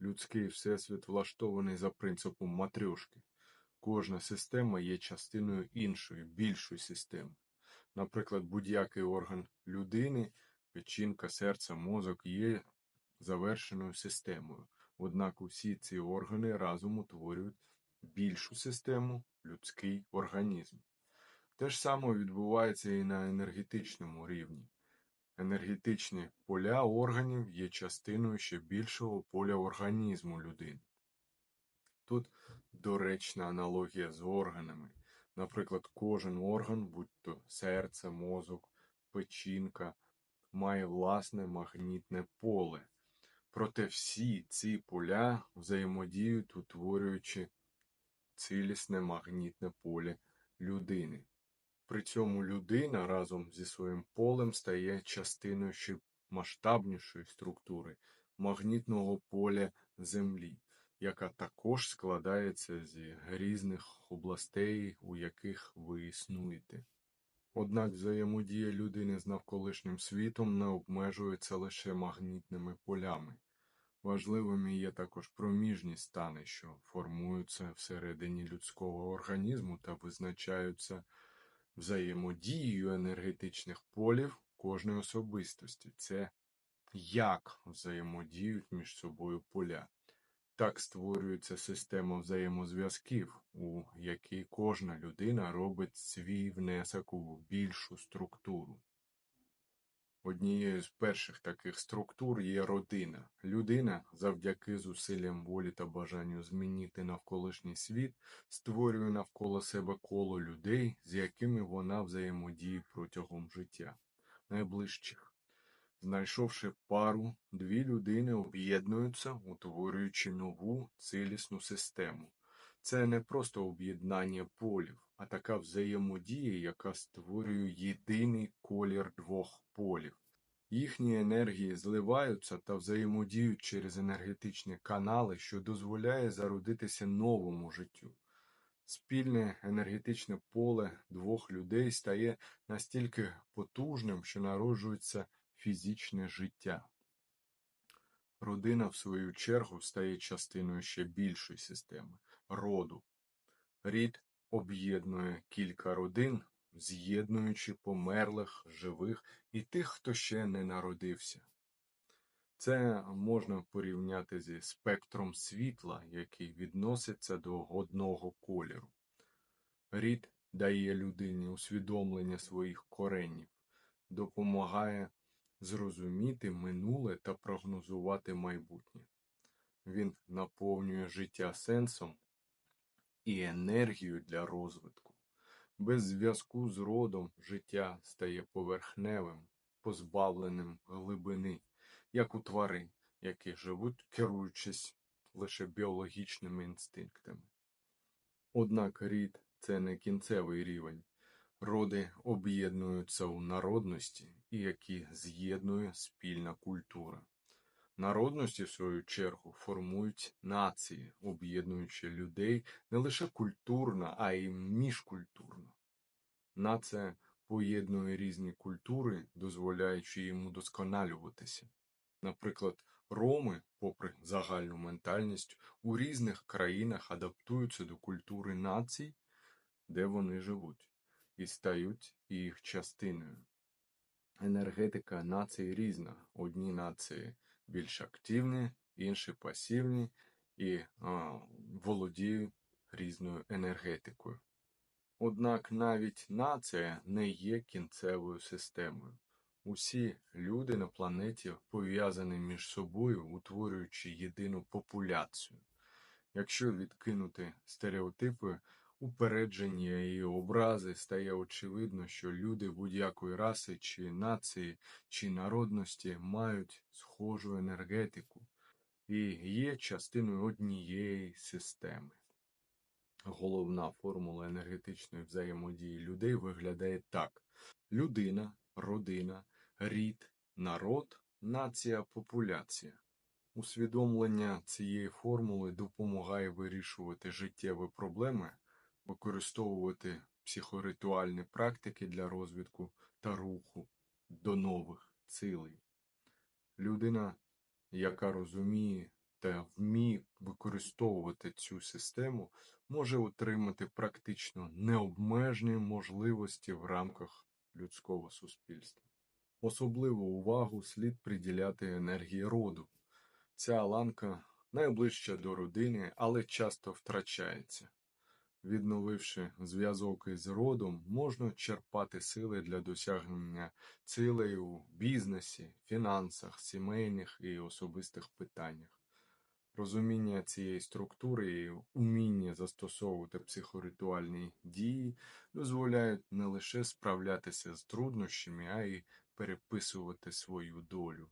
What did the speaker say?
Людський всесвіт влаштований за принципом матрьошки. Кожна система є частиною іншої, більшої системи. Наприклад, будь-який орган людини, печінка, серце, мозок є завершеною системою. Однак усі ці органи разом утворюють більшу систему людський організм. Те ж саме відбувається і на енергетичному рівні. Енергетичні поля органів є частиною ще більшого поля організму людини. Тут доречна аналогія з органами. Наприклад, кожен орган, будь то серце, мозок, печінка, має власне магнітне поле. Проте всі ці поля взаємодіють, утворюючи цілісне магнітне поле людини. При цьому людина разом зі своїм полем стає частиною ще масштабнішої структури магнітного поля Землі, яка також складається з різних областей, у яких ви існуєте. Однак взаємодія людини з навколишнім світом не обмежується лише магнітними полями. Важливими є також проміжні стани, що формуються всередині людського організму та визначаються взаємодією енергетичних полів кожної особистості. Це як взаємодіють між собою поля. Так створюється система взаємозв'язків, у якій кожна людина робить свій внесок у більшу структуру. Однією з перших таких структур є родина. Людина, завдяки зусиллям волі та бажанню змінити навколишній світ, створює навколо себе коло людей, з якими вона взаємодіє протягом життя, найближчих. Знайшовши пару, дві людини об'єднуються, утворюючи нову цілісну систему. Це не просто об'єднання полів, а така взаємодія, яка створює єдиний. Їхні енергії зливаються та взаємодіють через енергетичні канали, що дозволяє зародитися новому життю. Спільне енергетичне поле двох людей стає настільки потужним, що народжується фізичне життя. Родина, в свою чергу, стає частиною ще більшої системи роду. Рід об'єднує кілька родин, з'єднуючи померлих, живих і тих, хто ще не народився. Це можна порівняти зі спектром світла, який відноситься до одного кольору. Рід дає людині усвідомлення своїх коренів, допомагає зрозуміти минуле та прогнозувати майбутнє. Він наповнює життя сенсом і енергією для розвитку. Без зв'язку з родом життя стає поверхневим, позбавленим глибини, як у тварин, які живуть, керуючись лише біологічними інстинктами. Однак рід це не кінцевий рівень. Роди об'єднуються у народності, і які з'єднує спільна культура. Народності, в свою чергу, формують нації, об'єднуючи людей не лише культурно, а й міжкультурно. Нація поєднує різні культури, дозволяючи їм удосконалюватися. Наприклад, роми, попри загальну ментальність, у різних країнах адаптуються до культури націй, де вони живуть, і стають їх частиною. Енергетика націй різна. Одні нації більш активні, інші пасивні і а, володіють різною енергетикою. Однак навіть нація не є кінцевою системою. Усі люди на планеті пов'язані між собою, утворюючи єдину популяцію. Якщо відкинути стереотипи, упередження і образи стає очевидно, що люди будь-якої раси чи нації чи народності мають схожу енергетику і є частиною однієї системи. Головна формула енергетичної взаємодії людей виглядає так: людина, родина, рід, народ, нація, популяція. Усвідомлення цієї формули допомагає вирішувати життєві проблеми використовувати психоритуальні практики для розвитку та руху до нових цілей. Людина, яка розуміє та вміє використовувати цю систему, може отримати практично необмежені можливості в рамках людського суспільства. Особливу увагу слід приділяти енергії роду. Ця ланка найближча до родини, але часто втрачається. Відновивши зв'язок із родом, можна черпати сили для досягнення цілей у бізнесі, фінансах, сімейних і особистих питаннях. Розуміння цієї структури і уміння застосовувати психоритуальні дії дозволяють не лише справлятися з труднощами, а й переписувати свою долю.